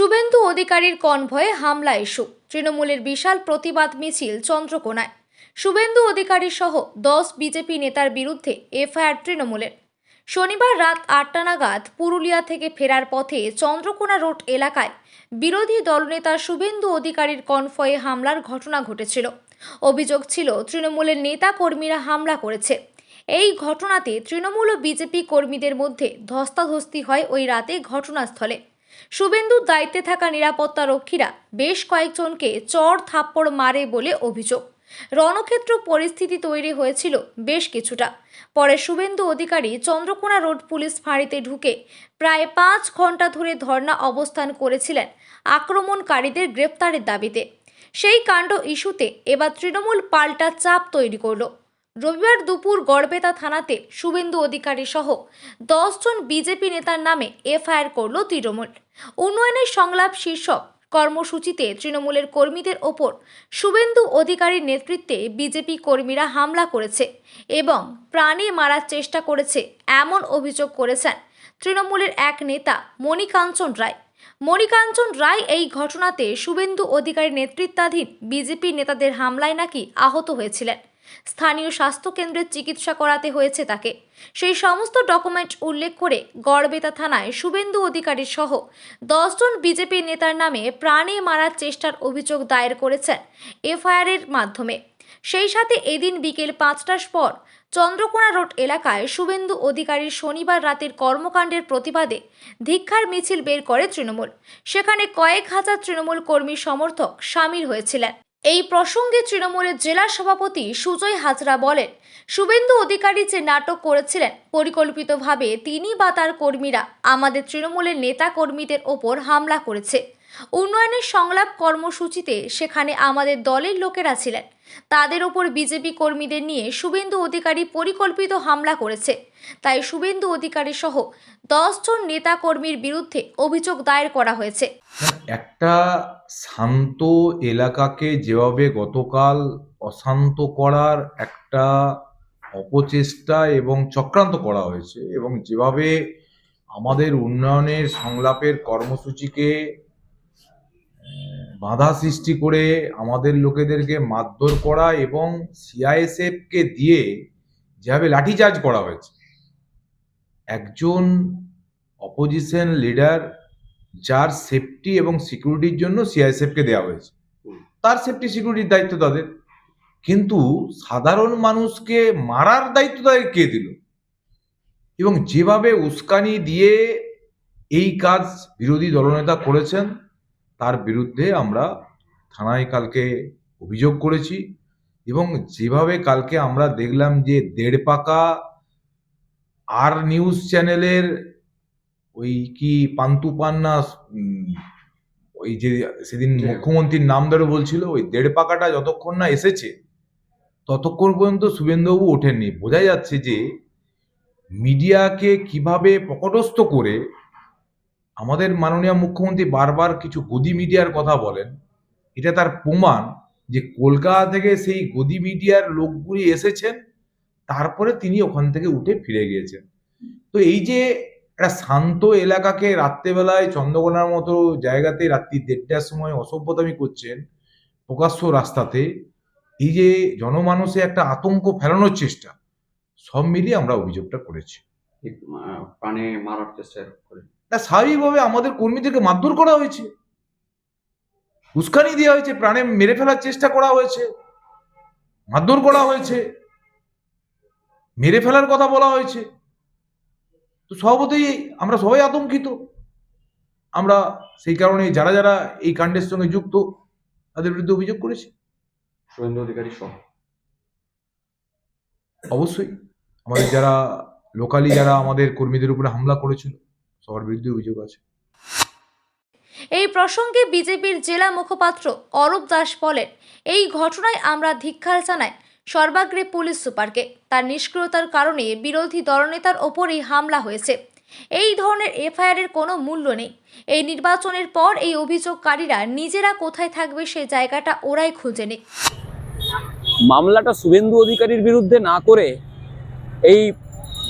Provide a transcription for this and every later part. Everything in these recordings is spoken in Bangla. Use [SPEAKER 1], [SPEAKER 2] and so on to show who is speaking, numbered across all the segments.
[SPEAKER 1] শুভেন্দু অধিকারীর কনভয়ে হামলা ইস্যু। তৃণমূলের বিশাল প্রতিবাদ মিছিল চন্দ্রকোনায়। শুভেন্দু অধিকারী সহ দশ বিজেপি নেতার বিরুদ্ধে এফআইআর তৃণমূলের। শনিবার রাত আটটা নাগাদ পুরুলিয়া থেকে ফেরার পথে চন্দ্রকোনা রোড এলাকায় বিরোধী দলনেতা শুভেন্দু অধিকারীর কনফয়ে হামলার ঘটনা ঘটেছিল। অভিযোগ ছিল, তৃণমূলের নেতা কর্মীরা হামলা করেছে। এই ঘটনাতে তৃণমূল ও বিজেপি কর্মীদের মধ্যে ধস্তাধস্তি হয় ওই রাতে ঘটনাস্থলে। শুভেন্দুর দায়িত্বে থাকা নিরাপত্তা রক্ষীরা বেশ কয়েকজনকে চর থাপ্পড় মারে বলে অভিযোগ। রণক্ষেত্র পরিস্থিতি তৈরি হয়েছিল বেশ কিছুটা। পরে শুভেন্দু অধিকারী চন্দ্রকোনা রোড পুলিশ ফাঁড়িতে ঢুকে প্রায় পাঁচ ঘণ্টা ধরে ধর্ণা অবস্থান করেছিলেন আক্রমণকারীদের গ্রেপ্তারের দাবিতে। সেই কাণ্ড ইস্যুতে এবার তৃণমূল পাল্টা চাপ তৈরি করল। রবিবার দুপুর গড়বেতা থানাতে শুভেন্দু অধিকারী সহ দশজন বিজেপি নেতার নামে এফআইআর করল তৃণমূল। উন্নয়নের সংলাপ শীর্ষক কর্মসূচিতে তৃণমূলের কর্মীদের ওপর শুভেন্দু অধিকারীর নেতৃত্বে বিজেপি কর্মীরা হামলা করেছে এবং প্রাণে মারার চেষ্টা করেছে এমন অভিযোগ করেছেন তৃণমূলের এক নেতা মণিকাঞ্চন রায়। মণিকাঞ্চন রায় এই ঘটনাতে শুভেন্দু অধিকারী নেতৃত্বাধীন বিজেপি নেতাদের হামলায় নাকি আহত হয়েছিলেন। স্থানীয় স্বাস্থ্যকেন্দ্রে চিকিৎসা করাতে হয়েছে তাকে। সেই সমস্ত ডকুমেন্ট উল্লেখ করে গড়বেতা থানায় শুভেন্দু অধিকারী সহ দশজন বিজেপি নেতার নামে প্রাণে মারার চেষ্টার অভিযোগ দায়ের করেছেন এফআইআরের মাধ্যমে। সেই সাথে এদিন বিকেল পাঁচটার পর চন্দ্রকোনা রোড এলাকায় শুভেন্দু অধিকারীর শনিবার রাতের কর্মকাণ্ডের প্রতিবাদে ধিক্ষার মিছিল বের করে তৃণমূল। সেখানে কয়েক হাজার তৃণমূল কর্মী সমর্থক সামিল হয়েছিলেন। এই প্রসঙ্গে তৃণমূলের জেলা সভাপতি সুজয় হাজরা বলেন, শুভেন্দু অধিকারী যে নাটক করেছিলেন, পরিকল্পিতভাবে তিনি বা তার কর্মীরা আমাদের তৃণমূলের নেতা কর্মীদের ওপর হামলা করেছে। উন্নয়নের সংলাপ কর্মসূচিতে সেখানে আমাদের দলের লোকেরা ছিলেন। তাদের ওপর বিজেপি কর্মীদের নিয়ে শুভেন্দু অধিকারী পরিকল্পিত হামলা করেছে। তাই শুভেন্দু অধিকারী সহ দশজন নেতা কর্মীর বিরুদ্ধে অভিযোগ দায়ের করা হয়েছে।
[SPEAKER 2] একটা শান্ত এলাকাকে যেভাবে গতকাল অশান্ত করার একটা অপচেষ্টা এবং চক্রান্ত করা হয়েছে এবং যেভাবে আমাদের উন্নয়নের সংলাপের কর্মসূচিকে বাধা সৃষ্টি করে আমাদের লোকেদেরকে মারধর করা এবং সিআইএসএফকে দিয়ে যেভাবে লাঠিচার্জ করা হয়েছে। একজন অপোজিশন লিডার যার সেফটি এবং সিকিউরিটির জন্য সিআইএসএফকে দেওয়া হয়েছে। তার সেফটি সিকিউরিটির দায়িত্ব তাদের। কিন্তু সাধারণ মানুষকে মারার দায়িত্ব তাদের কে দিল? এবং যেভাবে উস্কানি দিয়ে এই কাজ বিরোধী দলনেতা করেছেন তার বিরুদ্ধে আমরা থানায় কালকে অভিযোগ করেছি এবং যেভাবে কালকে আমরা দেখলাম যে দেড় পাকা আর নিউজ চ্যানেলের ওই কি পান্তু পান্না ওই যে সেদিন মুখ্যমন্ত্রীর নাম ধরে বলছিল ওই দেড় পাকাটা যতক্ষণ না এসেছে ততক্ষণ পর্যন্ত শুভেন্দুবাবু ওঠেননি। বোঝা যাচ্ছে যে মিডিয়াকে কীভাবে পকটস্থ করে আমাদের মাননীয় মুখ্যমন্ত্রী বারবার কিছু গদি মিডিয়ার কথা বলেন। এটা তার প্রমাণ যে কলকাতা থেকে সেই গদি মিডিয়ার লোকগুলি এসেছেন, তারপরে তিনি ওখান থেকে উঠে ফিরে গিয়েছেন। তো এই যে একটা শান্ত এলাকাকে রাত্রেবেলায় চন্দ্রকোনার মতো জায়গাতে রাত্রি দেড়টার সময় অসভ্যতামি করছেন প্রকাশ্য রাস্তাতে, এই যে জনমানসে একটা আতঙ্ক ফেলানোর চেষ্টা, সব মিলিয়ে আমরা অভিযোগটা করেছি।
[SPEAKER 3] প্রাণে মারার চেষ্টা করে
[SPEAKER 2] তা স্বাভাবিকভাবে আমাদের কর্মীদেরকে মারধর করা হয়েছে। উস্কানি দেওয়া হয়েছে প্রাণে মেরে ফেলার চেষ্টা করা হয়েছে মারধর করা হয়েছে মেরে ফেলার কথা বলা হয়েছে। তো স্বভাবতই আমরা সবাই আতঙ্কিত। আমরা সেই কারণে যারা যারা এই কাণ্ডের সঙ্গে যুক্ত তাদের বিরুদ্ধে অভিযোগ করেছি।
[SPEAKER 3] শুভেন্দু অধিকারী সহ।
[SPEAKER 2] অবশ্যই। আমাদের যারা লোকালি যারা আমাদের কর্মীদের উপরে হামলা করেছিল সবার বিরুদ্ধে অভিযোগ আছে।
[SPEAKER 1] এই প্রসঙ্গে বিজেপির জেলা মুখপাত্র অরূপ দাস বলেন এই ঘটনায় আমরা ধিক্কার জানাই সর্বাগ্রে পুলিশ সুপারকে। তার নিষ্ক্রিয়তার কারণে বিরোধী দলনেতার ওপরই হামলা হয়েছে। এই ধরনের এফআইআরের কোনো মূল্য নেই। এই নির্বাচনের পর এই অভিযোগকারীরা নিজেরা কোথায় থাকবে সেই জায়গাটা ওরাই খুঁজে নেই।
[SPEAKER 4] মামলাটা শুভেন্দু অধিকারীর বিরুদ্ধে না করে এই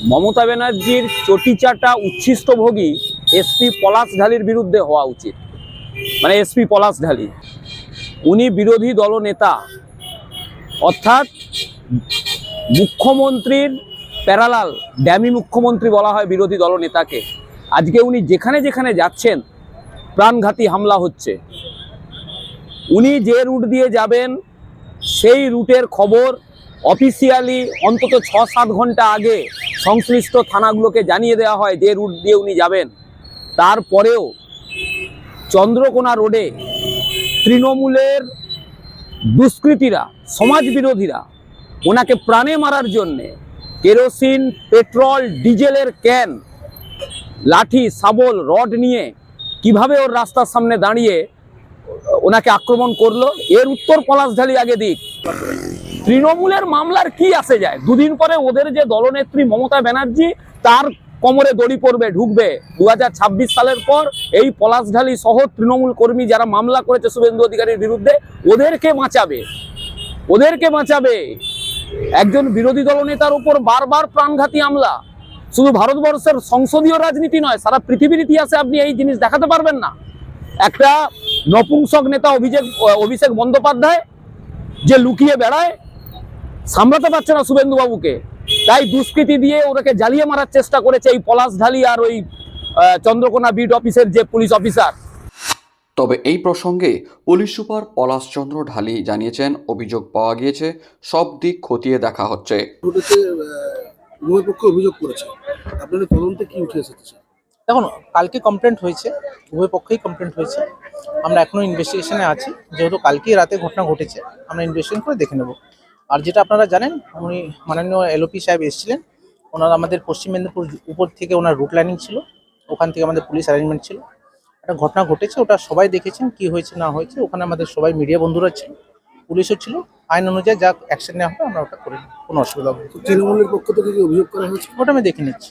[SPEAKER 4] মমতা ব্যানার্জির চটিচাটা উচ্ছিষ্টভোগী এসপি পলাশ ঢালির বিরুদ্ধে হওয়া উচিত। মানে এসপি পলাশ ঢালি। উনি বিরোধী দলনেতা। অর্থাৎ মুখ্যমন্ত্রীর প্যারালাল, ড্যামি মুখ্যমন্ত্রী বলা হয় বিরোধী দলনেতাকে। আজকে উনি যেখানে যেখানে যাচ্ছেন, প্রাণঘাতী হামলা হচ্ছে। উনি যে রুট দিয়ে যাবেন, সেই রুটের খবর অফিসিয়ালি অন্তত ছ সাত ঘণ্টা আগে সংশ্লিষ্ট থানাগুলোকে জানিয়ে দেওয়া হয় যে রুট দিয়ে উনি যাবেন। তারপরেও চন্দ্রকোনা রোডে তৃণমূলের দুষ্কৃতীরা সমাজ বিরোধীরা ওনাকে প্রাণে মারার জন্যে কেরোসিন, পেট্রোল, ডিজেলের ক্যান, লাঠি, শাবল, রড নিয়ে কীভাবে ওর রাস্তার সামনে দাঁড়িয়ে ওনাকে আক্রমণ করল, এর উত্তর পলাশঢালি আগে দিক। তৃণমূলের মামলার কি আসে যায়? দুদিন পরে ওদের যে দলনেত্রী মমতা ব্যানার্জি, তার কোমরে দড়ি পড়বে ঢুকবে। দু হাজার ছাব্বিশ সালের পর এই পলাশঢালি সহ তৃণমূল কর্মী যারা মামলা করেছে শুভেন্দু অধিকারীর বিরুদ্ধে, ওদেরকে বাঁচাবে। ওদেরকে বাঁচাবে। একজন বিরোধী দলনেতার উপর বারবার প্রাণঘাতী আমলা শুধু ভারতবর্ষের সংসদীয় রাজনীতি নয়, সারা পৃথিবীর ইতিহাসে আপনি এই জিনিস দেখাতে পারবেন না। একটা নপুংসক নেতা অভিষেক অভিষেক বন্দ্যোপাধ্যায় যে লুকিয়ে বেড়ায় সামলাতে পারছে না শুভেন্দু বাবুকে তাই দুষ্কৃতি দিয়ে ওদেরকে জ্বালিয়ে মারার চেষ্টা করেছে এই পলাশ ঢালি আর ওই আহ, চন্দ্রকোনা বিট অফিসের যে পুলিশ অফিসার।
[SPEAKER 3] তবে এই প্রসঙ্গে পুলিশ সুপার পলাশচন্দ্র ঢালি জানিয়েছেন অভিযোগ পাওয়া গিয়েছে সব দিক খতিয়ে দেখা হচ্ছে।
[SPEAKER 5] উভয় পক্ষে অভিযোগ করেছে। আপনাদের তদন্তে কি উঠে এসেছে?
[SPEAKER 6] দেখুন কালকে কমপ্লেন্ট হয়েছে উভয় পক্ষেই কমপ্লেন্ট হয়েছে। আমরা এখনও ইনভেস্টিগেশনে আছি যেহেতু কালকেই রাতে ঘটনা ঘটেছে আমরা ইনভেস্টিগেশন করে দেখে নেব। আর যেটা আপনারা জানেন উনি মাননীয় এলওপি সাহেব এসেছিলেন। ওনার আমাদের পশ্চিম মেদিনীপুর উপর থেকে ওনার রুট লাইনিং ছিল। ওখান থেকে আমাদের পুলিশ অ্যারেঞ্জমেন্ট ছিল। একটা ঘটনা ঘটেছে ওটা সবাই দেখেছেন কি হয়েছে না হয়েছে। ওখানে আমাদের সবাই মিডিয়া বন্ধুরা ছিল পুলিশও ছিল। আইন অনুযায়ী যা অ্যাকশন নেওয়া হবে আমরা ওটা করে কোনো অসুবিধা হবে
[SPEAKER 5] তৃণমূলের পক্ষ থেকে কি অভিযোগ করা হয়েছে?
[SPEAKER 6] ওটা আমি দেখে নিচ্ছি।